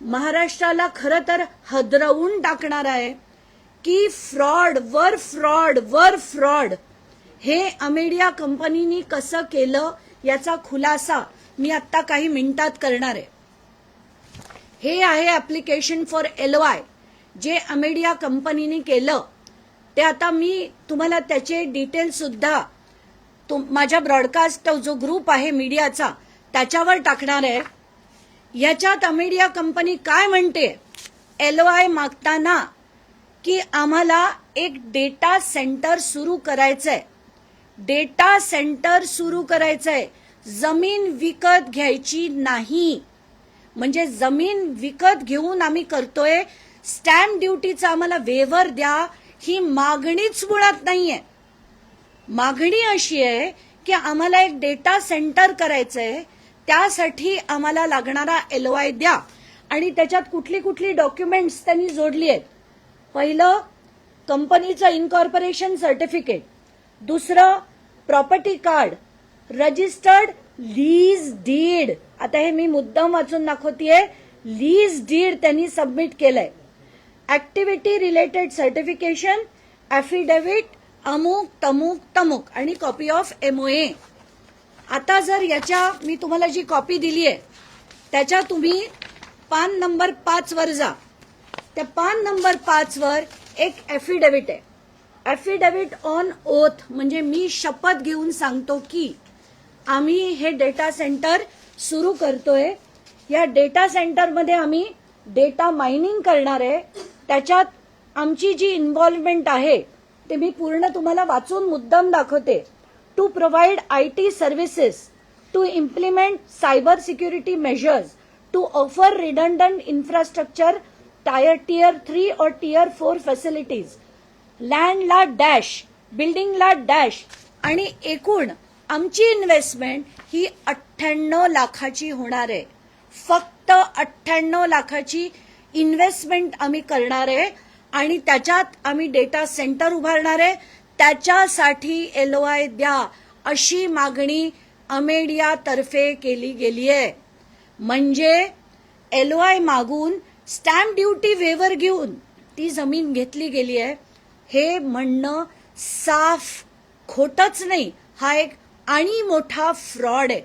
महाराष्ट्राला खरं तर हदरवून टाकणार आहे की फ्रॉड वर फ्रॉड वर फ्रॉड. हे अमेडिया कंपनीनी कसं केलं याचा खुलासा मी आत्ता काही मिनिटात करणार आहे. हे आहे ऍप्लिकेशन फॉर एलवाय जे अमेडिया कंपनीने केलं. ते आता मी तुम्हाला त्याचे डिटेल सुद्धा तुम माझ्या ब्रॉडकास्ट जो ग्रुप आहे मीडियाचा त्याच्यावर टाकणार आहे. याच्यात अमेडिया कंपनी काय म्हणते? एलवाय मागताना की आम्हाला एक डेटा सेंटर सुरू करायचंय. डेटा सेंटर सुरू करायचंय. जमीन विकत घ्यायची नाही. म्हणजे जमीन विकत घेऊन आम्ही करतोय. स्टॅम्प ड्युटीचा आम्हाला वेवर द्या. ही मागणीच मुळात नाहीये. मागणी अशी आहे की आम्हाला एक डेटा सेंटर करायचंय. त्यासाठी आम्हाला लागणारा एलवाय द्या. आणि त्याच्यात कुठली कुठली डॉक्युमेंट्स त्यांनी जोडली आहेत. पहिलं कंपनीचं इनकॉर्पोरेशन सर्टिफिकेट दुसरं property card registered lease deed आता हे मी मुद्दाम वाचून दाखवतीये. लीज डीड त्यांनी सबमिट केलंय. ऍक्टिव्हिटी रिलेटेड सर्टिफिकेशन ॲफिडेव्हिट अमुक तमुक तमुक आणि कॉपी ऑफ एमओए आता जर याच्या मी तुम्हाला जी कॉपी दिली आहे त्याच्या तुम्ही पान नंबर पाच वर जा. त्या पान नंबर पाच वर एक ॲफिडेव्हिट आहे. ॲफिडेव्हिट ऑन ओथ म्हणजे मी शपथ घेऊन सांगतो की आम्ही हे डेटा सेंटर सुरू करतोय. या डेटा सेंटरमध्ये आम्ही डेटा मायनिंग करणार आहे. त्याच्यात आमची जी इन्व्हॉल्वमेंट आहे ते मी पूर्ण तुम्हाला वाचून मुद्दाम दाखवते. To provide I T services to implement cyber security measures to offer redundant infrastructure tier tier three or tier four facilities लँडला dash बिल्डिंगला डॅश आणि एकूण आमची इन्व्हेस्टमेंट ही अठ्ठ्याण्णव लाखाची होणार आहे. फक्त अठ्ठ्याण्णव लाखाची इन्व्हेस्टमेंट आम्ही करणार आहे आणि त्याच्यात आम्ही डेटा सेंटर उभारणार आहे. त्याच्यासाठी एलओआय द्या अशी मागणी अमेडियातर्फे केली गेली आहे म्हणजे एलओआय मागून स्टॅम्प ड्युटी वेवर घेऊन ती जमीन घेतली गेली आहे हे म्हणणं साफ खोटच नाही. हा एक आणि मोठा फ्रॉड आहे.